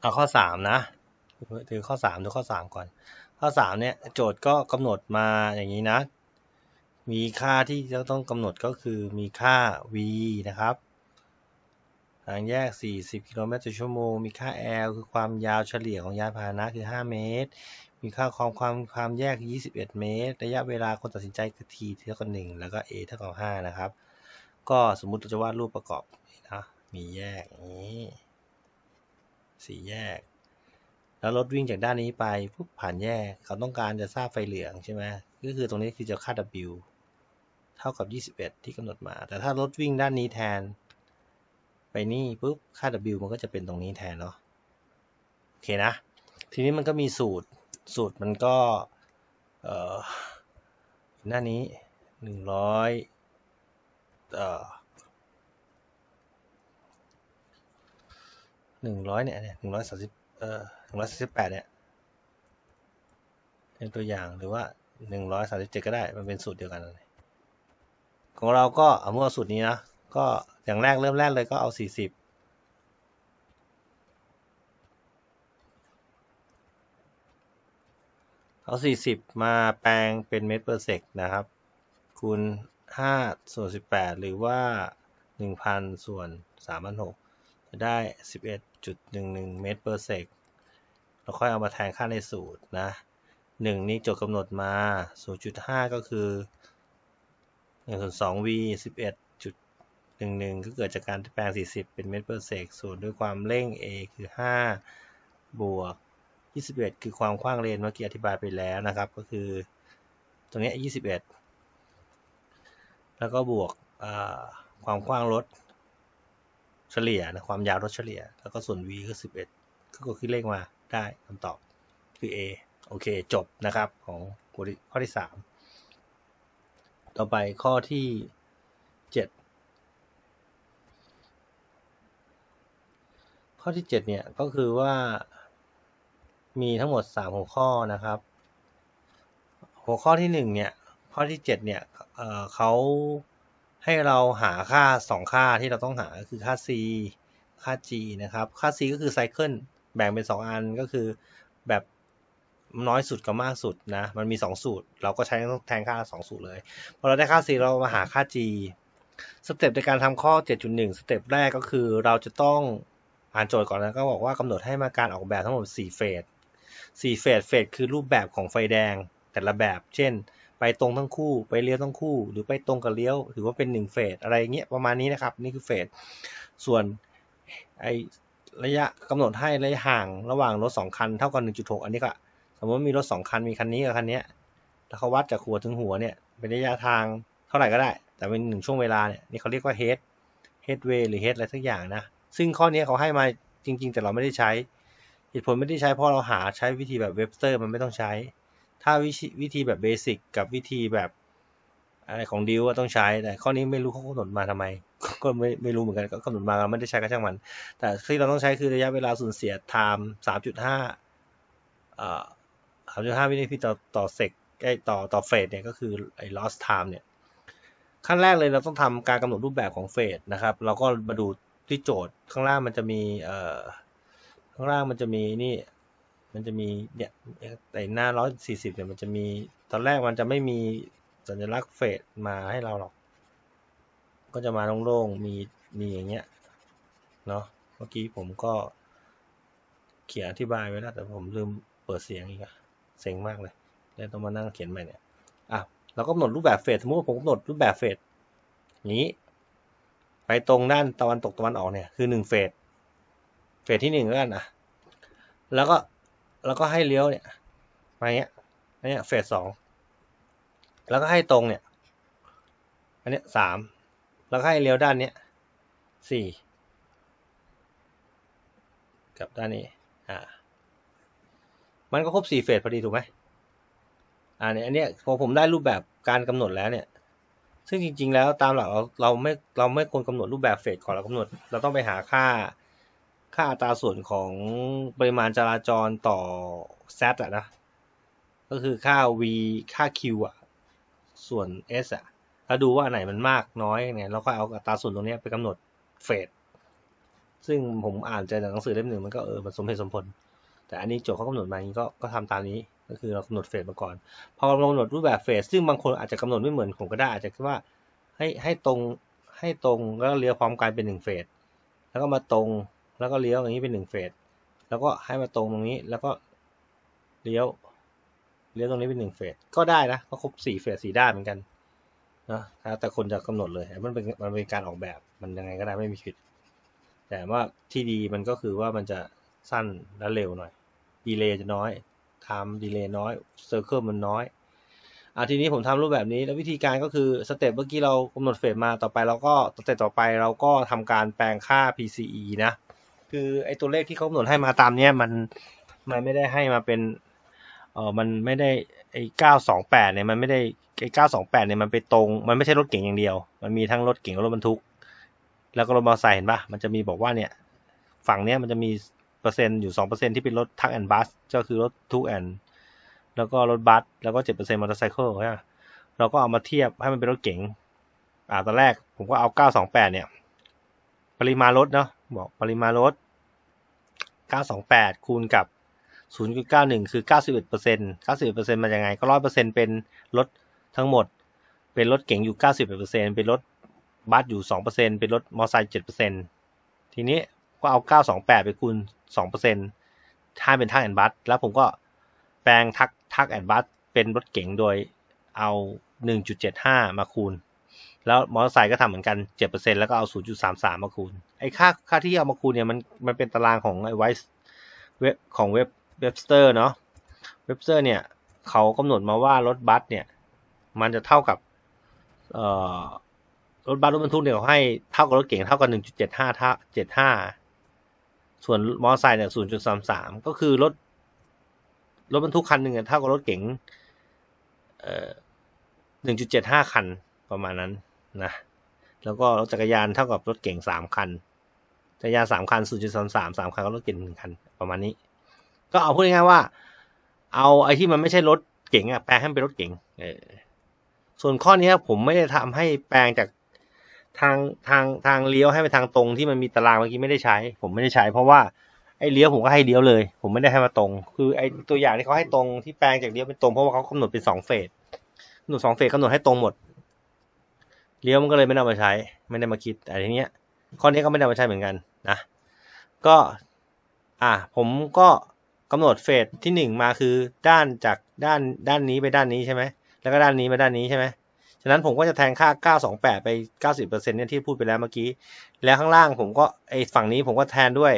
เอาข้อสามนะถือข้อสามดูข้อสามก่อน ข้อสามเนี่ยโจทย์ก็กำหนดมาอย่างนี้นะ มีค่าที่จะต้องกำหนดก็คือมีค่า v นะครับทางแยก 40 กิโลเมตรต่อชั่วโมง มีค่า l คือความยาวเฉลี่ยของยานพาหนะคือ 5 เมตร มีค่าความความความแยก21 เมตร ระยะเวลาคนตัดสินใจคือ t เท่ากับ 1 แล้วก็ a เท่ากับ 5 นะครับ ก็สมมุติเราจะวาดรูปประกอบนะ มีแยกนี้ สี่แยก แล้วรถวิ่งจากด้านนี้ไปปุ๊บผ่านแยก เขาต้องการจะทราบไฟเหลืองใช่ไหมก็คือตรงนี้คือจะค่า W เท่ากับ 21 ที่กำหนดมา แต่ถ้ารถวิ่งด้านนี้แทน ไปนี่ปุ๊บค่า W มันก็จะเป็นตรงนี้แทนเนาะโอเคนะ ทีนี้มันก็มีสูตรสูตรมันก็เอ่อหน้านี้ 100เอ่อ หนึ่งร้อยเนี่ยหนึ่งร้อยสามสิบเอ่อหนึ่งร้อยสสิบแปดเนี่ยเป็นตัวอย่างหรือว่าหนึ่งร้อยสามสิบเจ็ดก็ได้มันเป็นสูตรเดียวกันเลยของเราก็เอาเมื่อสูตรนี้นะก็อย่างแรกเริ่มแรกเลยก็เอาสี่สิบเอาสี่สิบมาแปลงเป็นเมตรเปอร์เซกนะครับ คูณห้าส่วนสิบแปดหรือว่าหนึ่งพันส่วนสามพันหกจะได้ 11.11 เมตร per sec เราค่อยเอามาแทนค่าในสูตรนะ 1 นี้โจทย์กำหนดมา 0.5 ก็คือ1ส่วน2 v 11.11 ก็เกิดจากการแปลง 40 เป็นเมตร per sec ส่วนด้วยความเร่ง a คือ 5 บวก 21 คือความกว้างเลนเมื่อกี้อธิบายไปแล้วนะครับ ก็คือตรงนี้ 21 แล้วก็บวกความกว้างรถ เฉลี่ยนะความยาวรถเฉลี่ย แล้วก็ส่วน v ก็11 ก็คือเลขมาได้คำตอบคือ a โอเค จบนะครับของข้อที่ 3 ต่อไปข้อที่ 7 ข้อที่ 7 เนี่ย ก็คือว่ามีทั้งหมด 3 หัวข้อนะครับ หัวข้อที่ 1 เนี่ย ข้อที่ 7 เนี่ยเเขา ให้เราหาค่า 2 ค่าที่เราต้องหาคือค่า c ค่า g นะครับ ค่า c ก็คือไซเคิลแบ่งเป็น 2 อันก็คือแบบน้อยสุดกับมากสุดนะ มันมี 2 สูตร เราก็ใช้แทนค่า 2 สูตรเลย พอเราได้ค่า c เรามาหาค่า g สเต็ปในการทำข้อ 7.1 สเต็ปแรกก็คือเราจะต้องอ่านโจทย์ก่อนนะก็บอกว่ากำหนดให้มาการออกแบบทั้งหมด 4 เฟส 4 เฟส เฟสคือรูปแบบของไฟแดงแต่ละแบบ เช่น ไปตรงทั้งคู่ ไปเลี้ยวทั้งคู่ หรือไปตรงกับเลี้ยว ถือว่าเป็นหนึ่งเฟสอะไรเงี้ยประมาณนี้นะครับ นี่คือเฟสส่วนไอระยะกำหนดให้ระยะห่างระหว่างรถสองคันเท่ากับ1.6 อันนี้ก็สมมติมีรถสองคันมีคันนี้กับคันนี้แล้วเขาวัดจากหัวถึงหัวเนี่ยเป็นระยะทางเท่าไหร่ก็ได้ แต่เป็นหนึ่งช่วงเวลาเนี่ยนี่เขาเรียกว่า head headway หรือ head อะไรสักอย่างนะ ซึ่งข้อนี้เขาให้มาจริง ๆ แต่เราไม่ได้ใช้ เหตุผลไม่ได้ใช้เพราะเราหาใช้วิธีแบบเว็บสเตอร์มันไม่ต้องใช้ ถ้าวิธีแบบเบสิกกับวิธีแบบอะไรของดิวต้องใช้ แต่ข้อนี้ไม่รู้เขากำหนดมาทำไม ก็ไม่ไม่รู้เหมือนกัน ก็กำหนดมาเราไม่ได้ใช้ก็ช่างมัน แต่ที่เราต้องใช้คือระยะเวลาสูญเสียไทม์สามจุดห้าสามจุดห้าวินาทีต่อต่อเซกไอต่อต่อเฟสเนี่ยก็คือไอ้ lost time เนี่ย ขั้นแรกเลยเราต้องทำการกำหนดรูปแบบของเฟสนะครับ เราก็มาดูที่โจทย์ข้างล่างมันจะมีเอ่อข้างล่างมันจะมีนี่ มันจะมีเนี่ยแต่หน้าร้อยสี่สิบเนี่ยมันจะมี ตอนแรกมันจะไม่มีสัญลักษณ์เฟสมาให้เราหรอก ก็จะมาโล่งๆ มีมีอย่างเงี้ย เนาะ เมื่อกี้ผมก็เขียนอธิบายไว้แล้ว แต่ผมลืมเปิดเสียงอีกอะเซ็งมากเลยแล้วต้องมานั่งเขียนใหม่เนี่ยอะเราก็กำหนดรูปแบบเฟสสมมติว่าผมกำหนดรูปแบบเฟสนี้ ไปตรงด้านตะวันตกตะวันออกเนี่ยคือหนึ่งเฟสเฟสที่หนึ่งแล้วกันอะแล้วก็ แล้วก็ให้เลี้ยวเนี่ยมาเงี้ยอันเนี้ยเฟสสองแล้วก็ให้ตรงเนี่ย อันเนี้ยสามแล้วก็ให้เลี้ยวด้านเนี้ยสี่กับด้านนี้อ่ามันก็ครบสี่เฟสพอดีถูกไหมอ่าเนี่ยอันเนี้ยพอผมได้รูปแบบการกำหนดแล้วเนี่ย ซึ่งจริง ๆ แล้วตามหลักเราเราไม่เราไม่ควรกำหนดรูปแบบเฟสก่อนเรากำหนด เราต้องไปหาค่า ค่าอัตราส่วนของปริมาณจราจรต่อ z อะนะ ก็คือค่า v ค่า q อะส่วน s อะถ้าดูว่าไหนมันมากน้อยเนี่ยเราก็เอาอัตราส่วนตรงนี้ไปกำหนดเฟสซึ่งผมอ่านใจจากหนังสือเล่มหนึ่งมันก็เออมันสมเหตุสมผล แต่อันนี้โจทย์เขากำหนดมาอย่างนี้ก็ก็ทำตามนี้ก็คือเรากำหนดเฟสมาก่อน พอเรากำหนดรูปแบบเฟสซึ่งบางคนอาจจะกำหนดไม่เหมือนผมก็ได้อาจจะคิดว่าให้ให้ตรงให้ตรงแล้วเลี้ยวพร้อมกันเป็นหนึ่งเฟสแล้วก็มาตรง แล้วก็เลี้ยวอย่างนี้เป็นหนึ่งเฟส แล้วก็ให้มาตรงตรงนี้ แล้วก็เลี้ยว เลี้ยวตรงนี้เป็นหนึ่งเฟส ก็ได้นะ ก็ครบสี่เฟสสี่ด้านเหมือนกันนะแต่คนจะกำหนดเลย มันเป็นมันเป็นการออกแบบ มันยังไงก็ได้ไม่มีผิด แต่ว่าที่ดีมันก็คือว่ามันจะสั้นและเร็วหน่อย ดีเลย์จะน้อยไทม์ดีเลย์น้อย เซอร์เคิลมันน้อยอะทีนี้ผมทำรูปแบบนี้แล้ววิธีการก็คือสเต็ปเมื่อกี้เรากำหนดเฟสมาต่อไปเราก็สเต็ปต่อไปเราก็ทำการแปลงค่า PCE นะ คือไอตัวเลขที่เขากำหนดให้มาตามเนี้ยมันมันไม่ได้ให้มาเป็นเออมันไม่ได้ไอ้เก้าสองแปดเนี่ยมันไม่ได้ไอ้เก้าสองแปดเนี่ยมันไปตรง มันไม่ใช่รถเก่งอย่างเดียว มันมีทั้งรถเก่งและรถบรรทุก แล้วก็รถมอเตอร์ไซค์เห็นปะมันจะมีบอกว่าเนี่ยฝั่งเนี้ยมันจะมีเปอร์เซ็นต์อยู่สองเปอร์เซ็นที่เป็นรถทักแอนบัสก็คือรถทุกแอนแล้วก็รถบัสแล้วก็เจ็ดเปอร์เซ็นต์มอเตอร์ไซค์ใช่ไหมเราก็เอามาเทียบให้มันเป็นรถเก๋งอ่าตอนแรกผมก็เอาเก้าสองแปดเนี่ย ปริมาณรถเนาะ บอกปริมาณรถเก้าสองแปดคูณกับศูนย์จุดเก้าหนึ่งคือเก้าสิบเปอร์เซ็นต์เก้าสิบเปอร์เซ็นต์มายังไง ก็ร้อยเปอร์เซ็นต์เป็นรถทั้งหมด เป็นรถเก๋งอยู่เก้าสิบเปอร์เซ็นต์เป็นรถบัสอยู่สองเปอร์เซ็นต์เป็นรถมอเตอร์ไซค์เจ็ดเปอร์เซ็นต์ทีนี้ก็เอาเก้าสองแปดไปคูณสองเปอร์เซ็นต์ถ้าเป็นทักแอนบัส แล้วผมก็แปลงทักทักแอนบัสเป็นรถเก๋งโดยเอาหนึ่งจุดเจ็ดห้ามาคูณ แล้วมอเตอร์ไซค์ก็ทำเหมือนกันเจ็ดเปอร์เซ็นแล้วก็เอาศูนย์จุดสามสามมาคูณ ไอ้ค่าค่าที่เอามาคูณเนี่ยมันมันเป็นตารางของไอ้ไวซ์เว็บของเว็บเว็บสเตอร์เนาะเว็บสเตอร์เนี่ยเขากำหนดมาว่ารถบัสเนี่ย มันจะเท่ากับเอ่อรถบัสรถบรรทุกเนี่ยเขาให้เท่ากับรถเก่งเท่ากับหนึ่งจุดเจ็ดห้าท่าเจ็ดห้าส่วนมอเตอร์ไซค์เนี่ยศูนย์จุดสามสามก็คือรถรถบรรทุกคันหนึ่งเท่ากับรถเก๋งเอ่อหนึ่งจุดเจ็ดห้าคันประมาณนั้น นะ แล้วก็รถจักรยานเท่ากับรถเก่งสามคัน จักรยานสามคันศูนย์จุดสามสามสามคันก็รถเก่งหนึ่งคันประมาณนี้ ก็เอาพูดง่ายๆว่า เอาไอ้ที่มันไม่ใช่รถเก่งอะแปลงให้เป็นรถเก่งเออส่วนข้อนี้ผมไม่ได้ทำให้แปลงจากทางทางทางเลี้ยวให้ไปทางตรงที่มันมีตารางเมื่อกี้ไม่ได้ใช้ ผมไม่ได้ใช้ เพราะว่าไอ้เลี้ยวผมก็ให้เลี้ยวเลย ผมไม่ได้ให้มาตรง คือไอ้ตัวอย่างที่เขาให้ตรงที่แปลงจากเลี้ยวเป็นตรงเพราะว่าเขากำหนดเป็นสองเฟสกำหนดสองเฟสกำหนดให้ตรงหมด เลี้ยวมันก็เลยไม่ได้มาใช้ ไม่ได้มาคิดแต่ทีเนี้ยข้อนี้ก็ไม่ได้มาใช้เหมือนกันนะ ก็อ่าผมก็กำหนดเฟสที่หนึ่งมาคือด้านจากด้านด้านนี้ไปด้านนี้ใช่ไหมแล้วก็ด้านนี้มาด้านนี้ใช่ไหมฉะนั้นผมก็จะแทนค่า 928 ไป 90%เนี่ยที่พูดไปแล้วเมื่อกี้ แล้วข้างล่างผมก็ไอฝั่งนี้ผมก็แทนด้วย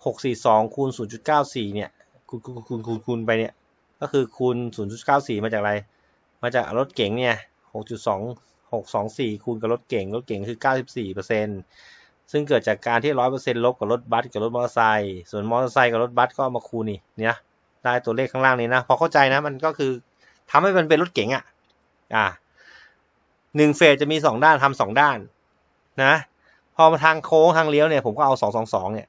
642 คูณ 0.94 เนี่ย คูณคูณคูณคูณคูณไปเนี่ย ก็คือคูณ 0.94 มาจากอะไร มาจากรถเก๋งเนี่ย 6.2 624 คูณกับรถเก๋งรถเก๋งคือ 94%ซึ่งเกิดจากการที่ 100%ลบกับรถบัสกับรถมอเตอร์ไซค์ส่วนมอเตอร์ไซค์กับรถบัสก็มาคูณนี่เนี่ยได้ตัวเลขข้างล่างนี้นะ พอเข้าใจนะมันก็คือทำให้มันเป็นรถเก๋งอะ อ่าหนึ่งเฟสจะมีสองด้านทำสองด้าน นะ พอมาทางโค้งทางเลี้ยวเนี่ยผมก็เอาสองสองสองเนี่ย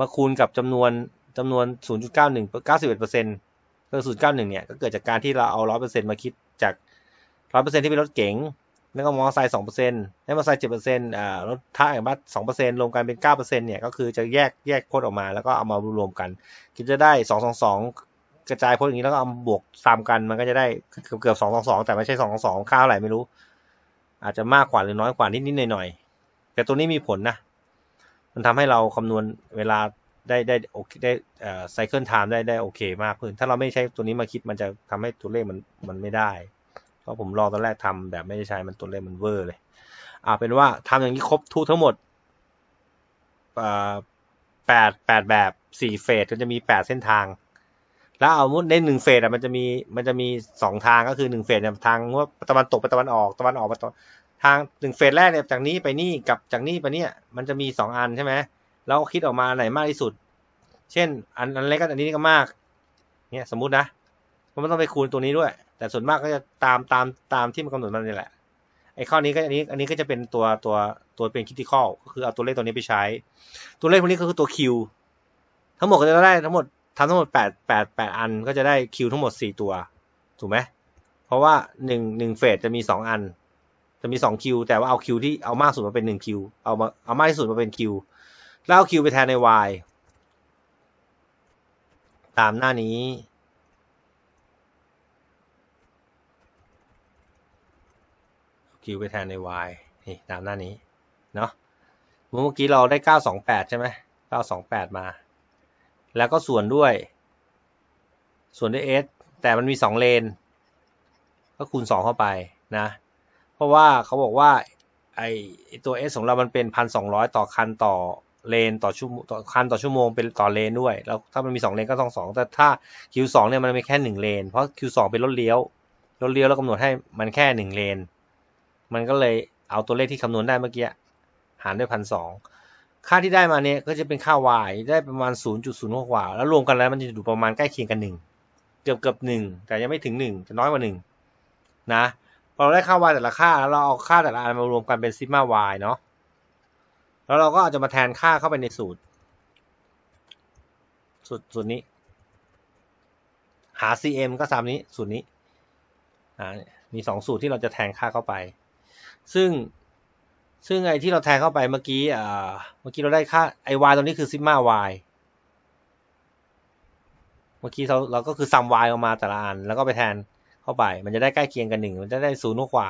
มาคูณกับจำนวนจำนวนศูนย์จุดเก้าหนึ่งเก้าสิบเอ็ดเปอร์เซ็นต์ก็ศูนย์เก้าหนึ่งเนี่ยก็เกิดจากการที่เราเอาร้อยเปอร์เซ็นต์มาคิดจากร้อยเปอร์เซ็นต์ที่เป็นรถเก๋ง แล้วก็มอเตอร์ไซค์สองเปอร์เซ็นต์แล้วมอเตอร์ไซค์เจ็ดเปอร์เซ็นต์อ่ารถท้ายบัสสองเปอร์เซ็นต์รวมกันเป็นเก้าเปอร์เซ็นต์เนี่ยก็คือจะแยกแยกโคตรออกมาแล้วก็เอามารวมกันก็จะได้สองสองสองกระจายโพจน์อย่างนี้แล้วก็เอาบวกตามกันมันก็จะได้เกือบสองสองสองแต่ไม่ใช่สองสองสองค่าเท่าไหร่ไม่รู้ อาจจะมากกว่าหรือน้อยกว่านิดนิดหน่อยหน่อยแต่ตัวนี้มีผลนะ มันทำให้เราคำนวณเวลาได้ได้โอเคได้เอ่อไซเคิลไทม์ได้ได้โอเค มากขึ้น ถ้าเราไม่ใช้ตัวนี้มาคิดมันจะทำให้ตัวเลขมันมันไม่ได้ เพราะผมลองตอนแรกทำแบบไม่ได้ใช้มันตัวเลขมันเวอร์เลยอ่าเป็นว่าทำอย่างนี้ครบทุกทั้งหมดแปดแปดแบบสี่เฟสก็จะมีแปดเส้นทาง แล้วเอามุดในหนึ่งเฟสอะมันจะมีมันจะมีสองทางก็คือหนึ่งเฟสเนี่ยทางว่าตะวันตกไปตะวันออกตะวันออกไปตะทางหนึ่งเฟสแรกเนี่ยจากนี้ไปนี่กับจากนี้ไปเนี่ยมันจะมีสองอันใช่ไหมแล้วคิดออกมาไหนมากที่สุด เช่น อันอันเล็กก็อันนี้ก็มาก เนี่ยสมมุตินะมันต้องไปคูณตัวนี้ด้วย แต่ส่วนมากก็จะตามตามตามที่มันกำหนดมานี่แหละไอ้ข้อนี้ก็อันนี้อันนี้ก็จะเป็นตัวตัวตัวเป็นคิด i คอลก็คือเอาตัวเลขตัวนี้ไปใช้ ตัวเลขพวกนี้ก็คือตัวคิวทั้งหมดก็จะได้ทั้งหมดทำทั้งหมดแปดแปดแปดอันก็จะได้คิวทั้งหมดสี่ตัว ถูกไหมเพราะว่าหนึ่งหนึ่งเฟสจะมีสองอัน จะมีสองคิวแต่ว่าเอาคิวที่เอามากสุดมาเป็นหนึ่งคิวเอามาเอามากที่สุดมาเป็นคิวแล้วเอา Q ไปแทนใน Y ตามหน้านี้ Q ไปแทนใน Y นี่ตามหน้านี้เนาะเมื่อกี้เราได้ 928 ใช่ไหม928 มา แล้วก็ส่วนด้วย ส่วนด้วย S แต่มันมี 2 เลน ก็คูณ 2 เข้าไปนะ เพราะว่าเขาบอกว่าไอตัว S ของเรามันเป็น 1,200 ต่อคันต่อเลนต่อชั่วต่อคันต่อชั่วโมงเป็นต่อเลนด้วย แล้วถ้ามันมี 2 เลนก็ต้อง 2 แต่ถ้า Q2 เนี่ยมันมีแค่ 1 เลน เพราะ Q2 เป็นรถเลี้ยว รถเลี้ยวแล้วกำหนดให้มันแค่ 1 เลน มันก็เลยเอาตัวเลขที่คำนวณได้เมื่อกี้ หารด้วยพันสองค่าที่ได้มาเนี่ยก็จะเป็นค่า y ได้ประมาณ 0.06กว่า แล้วรวมกันแล้วมันจะอยู่ประมาณใกล้เคียงกัน 1 เกือบเกือบหนึ่งแต่ยังไม่ถึง 1 จะน้อยกว่า 1 นะ พอเราได้ค่า y แต่ละค่าแล้วเราเอาค่าแต่ละอันมารวมกันเป็นซิกมา y เนาะแล้วเราก็อาจจะมาแทนค่าเข้าไปในสูตร สูตรสูตรนี้ หา cm ก็ตามนี้สูตรนี้อ่ามีสองสูตรที่เราจะแทนค่าเข้าไป ซึ่งซึ่งไอที่เราแทนเข้าไปเมื่อกี้อ่าเมื่อกี้เราได้ค่าไอ้ y ตรงนี้คือซิกมา y เมื่อกี้เราเราก็คือซัม y ออกมาแต่ละอัน แล้วก็ไปแทนเข้าไป มันจะได้ใกล้เคียงกันหนึ่งมันจะได้ศูนย์กว่า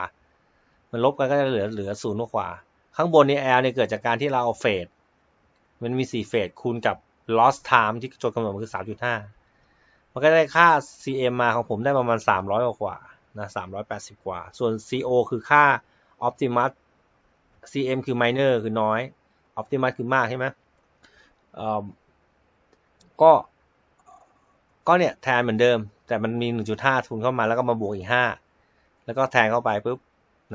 มันลบกันก็จะเหลือเหลือศูนย์กว่า ข้างบนนี้ L เนี่ยเกิดจากการที่เราเอาเฟสมันมีสี่เฟสคูณกับ loss time ที่โจทย์กำหนดมันคือสามจุดห้ามันก็ได้ค่า cm มาของผมได้ประมาณสามร้อยกว่านะสามร้อยแปดสิบกว่า ส่วน co คือค่า optimus cm คือ minor คือน้อย optimus คือมากใช่ไหมก็ก็เนี่ยแทนเหมือนเดิม แต่มันมี 1.5 ทุนเข้ามาแล้วก็มาบวกอีก 5 แล้วก็แทนเข้าไปปุ๊บ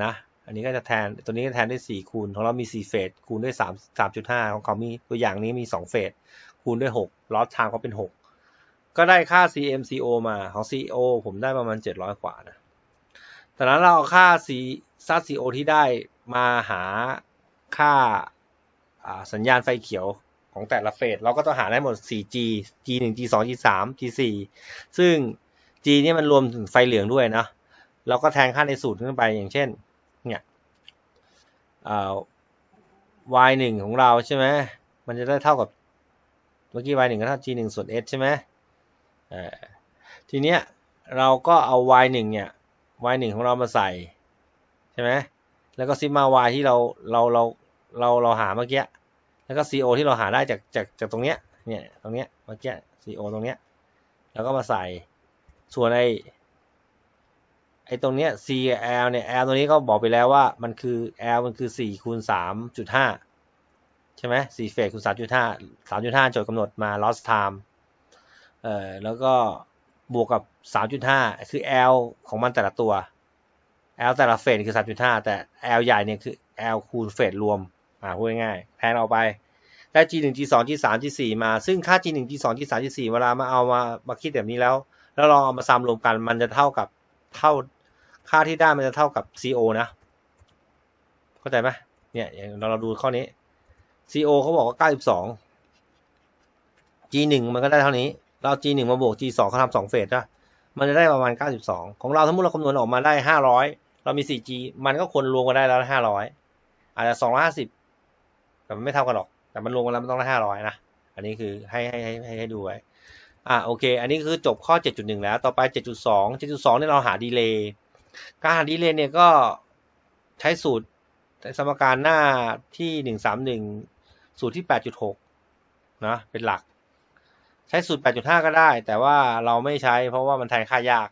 นะ อันนี้ก็จะแทนตัวนี้ก็แทนได้4คูณของเรามี 4 เฟสคูณด้วย 3 3.5 ของเขามีตัวอย่างนี้มี 2 เฟสคูณด้วย6ลอสทางเขาเป็น 6 ก็ได้ค่า CMCO มาของ CO ผมได้ประมาณ 700 กว่านะ แต่นั้นเราเอาค่า C ซัด CO ที่ได้มาหาค่าสัญญาณไฟเขียวของแต่ละเฟส เราก็ต้องหาได้หมด 4G G1 G2 G3 G4 ซึ่ง G นี่มันรวมถึงไฟเหลืองด้วยนะ เราก็แทนค่าในสูตรขึ้นไปอย่างเช่น เนี่ย y1 ของเราใช่ไหม มันจะได้เท่ากับ เมื่อกี้ y1 ก็เท่า g1 ส่วน s ใช่ไหมทีเนี้ยเราก็เอา y1 เนี่ย y1 ของเรามาใส่ใช่ไหมแล้วก็ซิมา y ที่เราเราเราเราเราหาเมื่อกี้แล้วก็ co ที่เราหาได้จากจากจากตรงเนี้ยเนี่ยตรงเนี้ยเมื่อกี้ co ตรงเนี้ยแล้วก็มาใส่ส่วนไอไอตรงเนี้ย c l เนี่ย l ตรงนี้ก็บอกไปแล้วว่ามันคือ l มันคือ4คูณ3.5 ใช่ไหม4เฟสคูณ3.5 3.5โจทย์กำหนดมา loss time เอ่อแล้วก็ บวกกับ 3.5 คือ l ของมันแต่ละตัว l แต่ละเฟสคือ 3.5 แต่ l ใหญ่เนี่ยคือ l คูณเฟสรวม อ่าพูดง่ายๆแทนออกไป ได้ g1 g2 g3 g4 มา ซึ่งค่า g1 g2 g3 g4 เวลามาเอามามาคิดแบบนี้แล้ว แล้วลองเอามาซ้ำรวมกันมันจะเท่ากับเท่าค่าที่ได้มันจะเท่ากับ CO นะ เข้าใจไหมเนี่ยอย่างเราเราดูข้อนี้ CO เขาบอกว่า 92 G1 มันก็ได้เท่านี้ เรา G1 มาบวก G2 เขาทำสองเฟสนะมันจะได้ประมาณ 92 ของเราทั้งหมดเราคำนวณออกมาได้ 500 เรามี 4G มันก็ควรรวมกันได้แล้ว 500 อาจจะ 250 แต่มันไม่เท่ากันหรอก แต่มันรวมกันแล้วมันต้องได้ 500 นะ อันนี้คือให้ให้ให้ให้ให้ดูไว้ อะโอเค อันนี้คือจบข้อ 7.1 แล้ว ต่อไป 7.2 7.2เนี่ยเราหาดีเลย์การหาดีเลย์เนี่ยก็ใช้สูตรสมการหน้าที่หนึ่งสามหนึ่งสูตรที่แปดจุดหกนะ เป็นหลัก ช้สูตรแปดจุดห้าก็ได้ แต่ว่าเราไม่ใช้ เพราะว่ามันแทนค่ายาก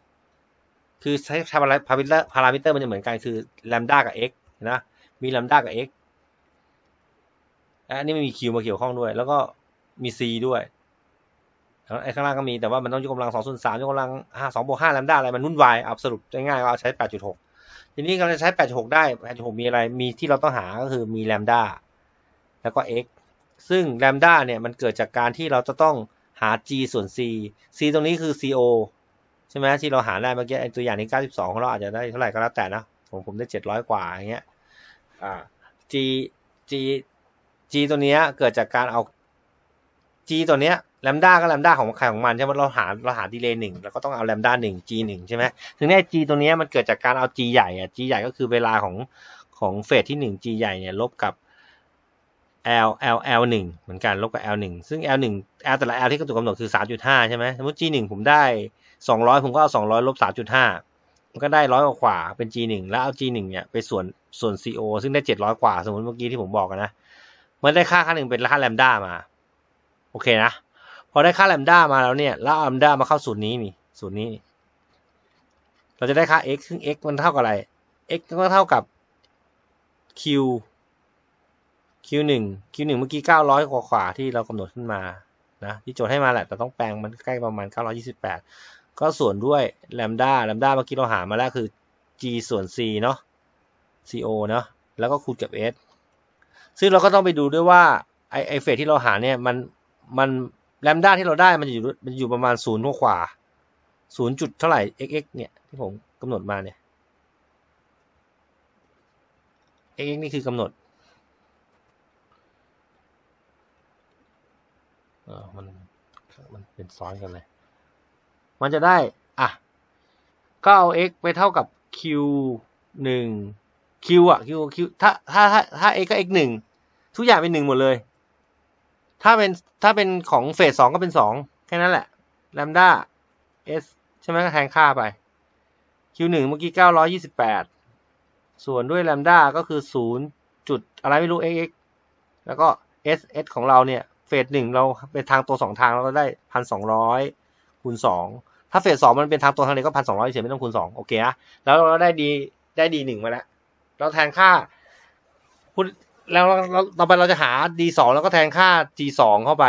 คือใช้พาราพารามิเตอร์พารามิเตอร์มันจะเหมือนกันคือแลมด้ากับ x นะ มีแลมด้ากับ x อันนี้ไม่มี q มาเกี่ยวข้องด้วย แล้วก็มี c ด้วยไอ้ข้างล่างก็มีแต่ว่ามันต้องยกกำลังสองส่วนสามยกกำลังห้าสองบวกห้าแลมด้าอะไรมันวุ่นวายเอาสรุปง่ายๆก็ใช้แปดจุดหกทีนี้เราจะใช้แปดจุดหกได้แปดจุดหกมีอะไรมีที่เราต้องหาก็คือมีแลมด้าแล้วก็ x ซึ่งแลมด้าเนี่ยมันเกิดจากการที่เราจะต้อง หา g ส่วน c c ตรงนี้คือ co ใช่ไหมที่เราหาได้เมื่อกี้ไอ้ตัวอย่างนี้เก้าสิบสองของเราอาจจะได้เท่าไหร่ก็แล้วแต่นะผมผมได้เจ็ดร้อยกว่าอย่างเงี้ยอ่า g g g ตัวเนี้ยเกิดจากการเอา g ตัวเนี้ยแลมด้าก็แลมด้าของใครของมันใช่ไหมเราหาเราหาดีเลย์หนึ่งเราก็ต้องเอาแลมด้าหนึ่ง g หนึ่งใช่ไหมถึงแน่ g ตัวนี้มันเกิดจากการเอา g ใหญ่อะ g ใหญ่ก็คือเวลาของของเฟสที่หนึ่ง g ใหญ่เนี่ยลบกับ L L L หนึ่งเหมือนกันลบกับ L หนึ่งซึ่ง L หนึ่ง L แต่ละ L ที่ถูกกำหนดคือสามจุดห้าใช่ไหมสมมติ G หนึ่งผมได้สองร้อยผมก็เอาสองร้อยลบสามจุดห้ามันก็ได้ร้อยกว่าเป็น G หนึ่งแล้วเอา G หนึ่งเนี่ยไปส่วนส่วน CO ซึ่งได้เจ็ดร้อยกว่า สมมติเมื่อกี้ที่ผมบอกกันนะมันได้ค่าค่าหนึ่งเป็นค่าแลมด้ามา โอเคนะ พอได้ค่าแลมด้ามาแล้วเนี่ยแล้วเอาแลมด้ามาเข้าสูตรนี้นี่สูตรนี้ เราจะได้ค่า x ซึ่ง x มันเท่ากับอะไร x ก็เท่ากับ q q หนึ่ง q หนึ่งเมื่อกี้เก้าร้อยกว่าขวาที่เรากำหนดขึ้นมานะที่โจทย์ให้มาแหละแต่ต้องแปลงมันใกล้ประมาณเก้าร้อยี่สิบแปดก็ส่วนด้วยแลมด้าแลมด้าเมื่อกี้เราหามาแล้วคือ g ส่วน c เนาะ co เนาะแล้วก็คูณกับ s ซึ่งเราก็ต้องไปดูด้วยว่าไอไอเฟสที่เราหาเนี่ยมันมันแลมด้าที่เราได้มันอยู่มันอยู่ประมาณศูนย์กว่าศูนย์จุดเท่าไหร่ xx เนี่ยที่ผมกำหนดมาเนี่ย xx นี่คือกำหนด ออมันมันเป็นซ้อนกันเลย มันจะได้ อะ ก็เอา x ไปเท่ากับ q หนึ่ง q อะ q q ถ้าถ้าถ้าถ้า x ก็ x หนึ่งทุกอย่างเป็นหนึ่งหมดเลย ถ้าเป็นถ้าเป็นของเฟสสองก็เป็นสองแค่นั้นแหละแลมด้า s ใช่ไหมก็แทนค่าไป q หนึ่งเมื่อกี้เก้าร้อยี่สิบแปดส่วนด้วยแลมด้าก็คือศูนย์จุดอะไรไม่รู้ x x แล้วก็ s s ของเราเนี่ย เฟสหนึ่งเราเป็นทางตัวสองทางเราก็ได้พันสองร้อยคูณสองถ้าเฟสสองมันเป็นทางตัวทางเดียวก็พันสองร้อยเฉยไม่ต้องคูณสองโอเคนะแล้วเราได้ดีได้ดีหนึ่งมาแล้วเราแทนค่าพูดแล้วเราต่อไปเราจะหา d สองแล้วก็แทนค่า g สองเข้าไป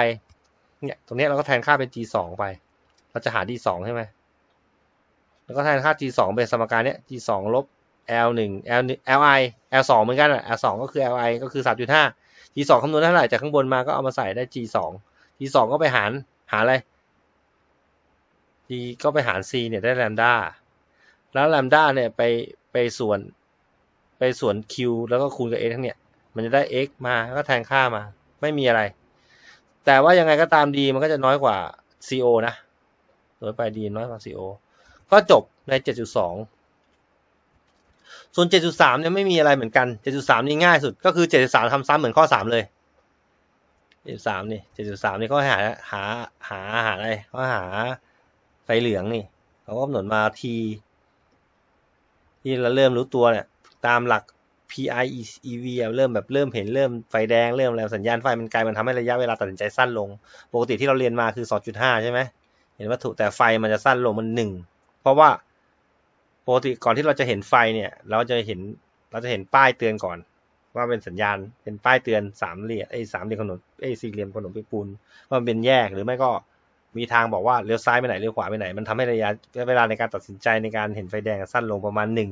เนี่ย ตรงนี้เราก็แทนค่าเป็น g สองไป เราจะหา d สองใช่ไหมแล้วก็แทนค่า g สองเป็นสมการเนี้ย g สองลบ l หนึ่ง l l i l สองเหมือนกันอะ l สองก็คือ l i ก็คือสามจุดห้า g สองคำนวณเท่าไหร่จากข้างบนมาก็เอามาใส่ได้ g สอง g สองก็ไปหารหาอะไร g ก็ไปหาร c เนี่ยได้แลมด้าแล้วแลมด้าเนี่ยไปไปส่วนไปส่วน q แล้วก็คูณกับ a ทั้งเนี่ย มันจะได้ x มาก็แทนค่ามา ไม่มีอะไร แต่ว่ายังไงก็ตาม d มันก็จะน้อยกว่า co นะโดยไป d น้อยกว่า co ก็จบใน 7.2 ส่วน 7.3 เนี่ยไม่มีอะไรเหมือนกัน 7.3 นี่ง่ายสุด ก็คือ 7.3ทำซ้ำเหมือนข้อ 3 เลย 7.3 นี่ 7.3 นี่เขาหาหาหาหาอะไรเขาหาไฟเหลืองนี่เขาก็กำหนดมา t ที่เราเริ่มรู้ตัวเนี่ย ตามหลัก PI EV เริ่มแบบเริ่มเห็นเริ่มไฟแดงเริ่มแล้วสัญญาณไฟมันไกลมันทำให้ระยะเวลาตัดสินใจสั้นลง ปกติที่เราเรียนมาคือ 2.5 ใช่ไหมเห็นวัตถุแต่ไฟมันจะสั้นลงมันหนึ่งเพราะว่า ปกติก่อนที่เราจะเห็นไฟเนี่ย เราจะเห็นเราจะเห็นป้ายเตือนก่อน ว่าเป็นสัญญาณเป็นป้ายเตือนสามเหลี่ยมไอ้สามเหลี่ยมขนมไอ้สี่เหลี่ยมขนมปีปูนว่ามันเป็นแยกหรือไม่ก็มีทางบอกว่าเลี้ยวซ้ายไปไหนเลี้ยวขวาไปไหน มันทำให้ระยะเวลาในการตัดสินใจในการเห็นไฟแดงสั้นลงประมาณหนึ่ง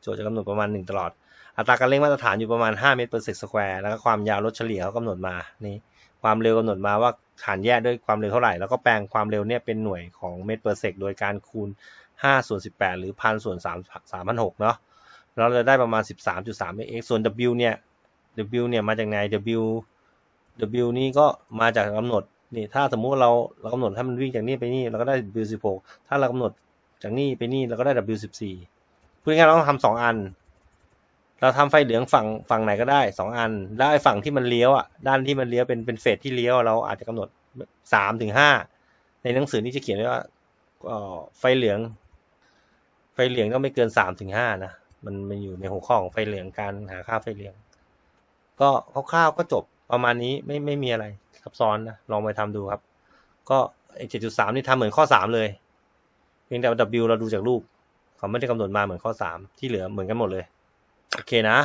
โจทย์จะกำหนดประมาณหนึ่งตลอด อัตราการเร่งมาตรฐานอยู่ประมาณ 5 เมตร per second square แล้วก็ความยาวรถเฉลี่ยเขากำหนดมานี่ความเร็วกำหนดมาว่าฐานแยกด้วยความเร็วเท่าไหร่ แล้วก็แปลงความเร็วเนี่ยเป็นหน่วยของเมตร per second โดยการคูณ 5ส่วน18 หรือ1,000ส่วน3 3,600เนาะเราจะได้ประมาณ 13.3 x ส่วน w เนี่ย w เนี่ยมาจากไหน w w นี่ก็มาจากกำหนดนี่ถ้าสมมุติเราเรากำหนดให้มันวิ่งจากนี่ไปนี่เราก็ได้ w 16ถ้าเรากำหนดจากนี่ไปนี่เราก็ได้ w 14พูดง่ายๆเราต้องทำสองอัน เราทำไฟเหลืองฝั่งฝั่งไหนก็ได้สองอัน แล้วไอ้ฝั่งที่มันเลี้ยวอะด้านที่มันเลี้ยวเป็นเป็นเฟสที่เลี้ยวเราอาจจะกำหนดสามถึงห้าในหนังสือนี่จะเขียนไว้ว่าไฟเหลือง ไฟเหลืองต้องไม่เกินสามถึงห้านะ มันมันอยู่ในหัวข้อของไฟเหลืองการหาค่าไฟเหลือง ก็คร่าวๆก็จบประมาณนี้ไม่ไม่มีอะไรซับซ้อนนะลองไปทำดูครับ ก็ไอ้เจ็ดจุดสามนี่ทำเหมือนข้อสามเลยเพียงแต่ W เราดูจากรูปเขาไม่ได้กำหนดมาเหมือนข้อสามที่เหลือเหมือนกันหมดเลย โอเคนะ